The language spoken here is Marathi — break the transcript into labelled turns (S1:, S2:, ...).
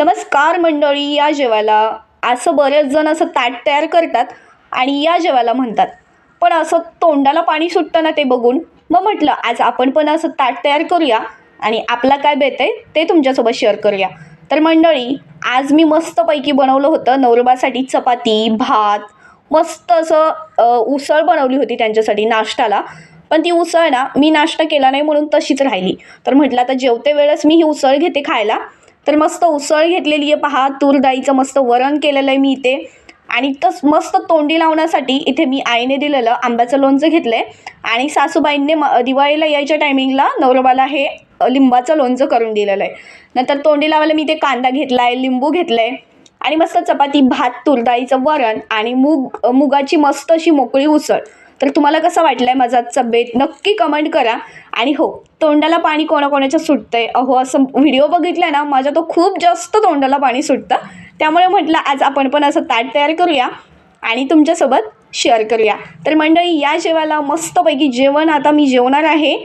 S1: नमस्कार मंडळी या जेवायला. असं बरेच जण असं ताट तयार करतात आणि या जेवायला म्हणतात. पण असं तोंडाला पाणी सुटतं ना ते बघून. मग म्हटलं आज आपण पण असं ताट तयार करूया आणि आपला काय बेत आहे ते तुमच्यासोबत शेअर करूया. तर मंडळी आज मी मस्तपैकी बनवलं होतं नवरबासाठी चपाती भात. मस्त असं उसळ बनवली होती त्यांच्यासाठी नाश्त्याला. पण ती उसळ ना मी नाश्ता केला नाही म्हणून तशीच राहिली. तर म्हटलं आता जेवते वेळेस मी ही उसळ घेते खायला. तर मस्त उसळ घेतलेली आहे पहा तूर डाळीचं मस्त वरण केलेलं आहे मी इथे. आणि तस मस्त तोंडी लावण्यासाठी इथे मी आईने दिलेलं आंब्याचं लोणचं घेतलं आहे आणि सासूबाईंनी म दिवाळीला यायच्या टायमिंगला नवरोबाला हे लिंबाचं लोणचं करून दिलेलं आहे. नंतर तोंडी लावायला मी इथे कांदा घेतला आहे लिंबू घेतलं आहे आणि मस्त चपाती भात तुरडाळीचं वरण आणि मूग मुगाची मस्त अशी मोकळी उसळ. तर तुम्हाला कसं वाटलं आहे माझा आजचा बेत? नक्की कमेंट करा. आणि हो तोंडाला पाणी कोणाकोणाच्या सुटतं आहे अहो असं व्हिडिओ बघितला ना माझ्या तो खूप जास्त तोंडाला पाणी सुटतं. त्यामुळे म्हटलं आज आपण पण असं ताट तयार करूया आणि तुमच्यासोबत शेअर करूया. तर मंडळी या जेवायला मस्तपैकी जेवण आता मी जेवणार आहे.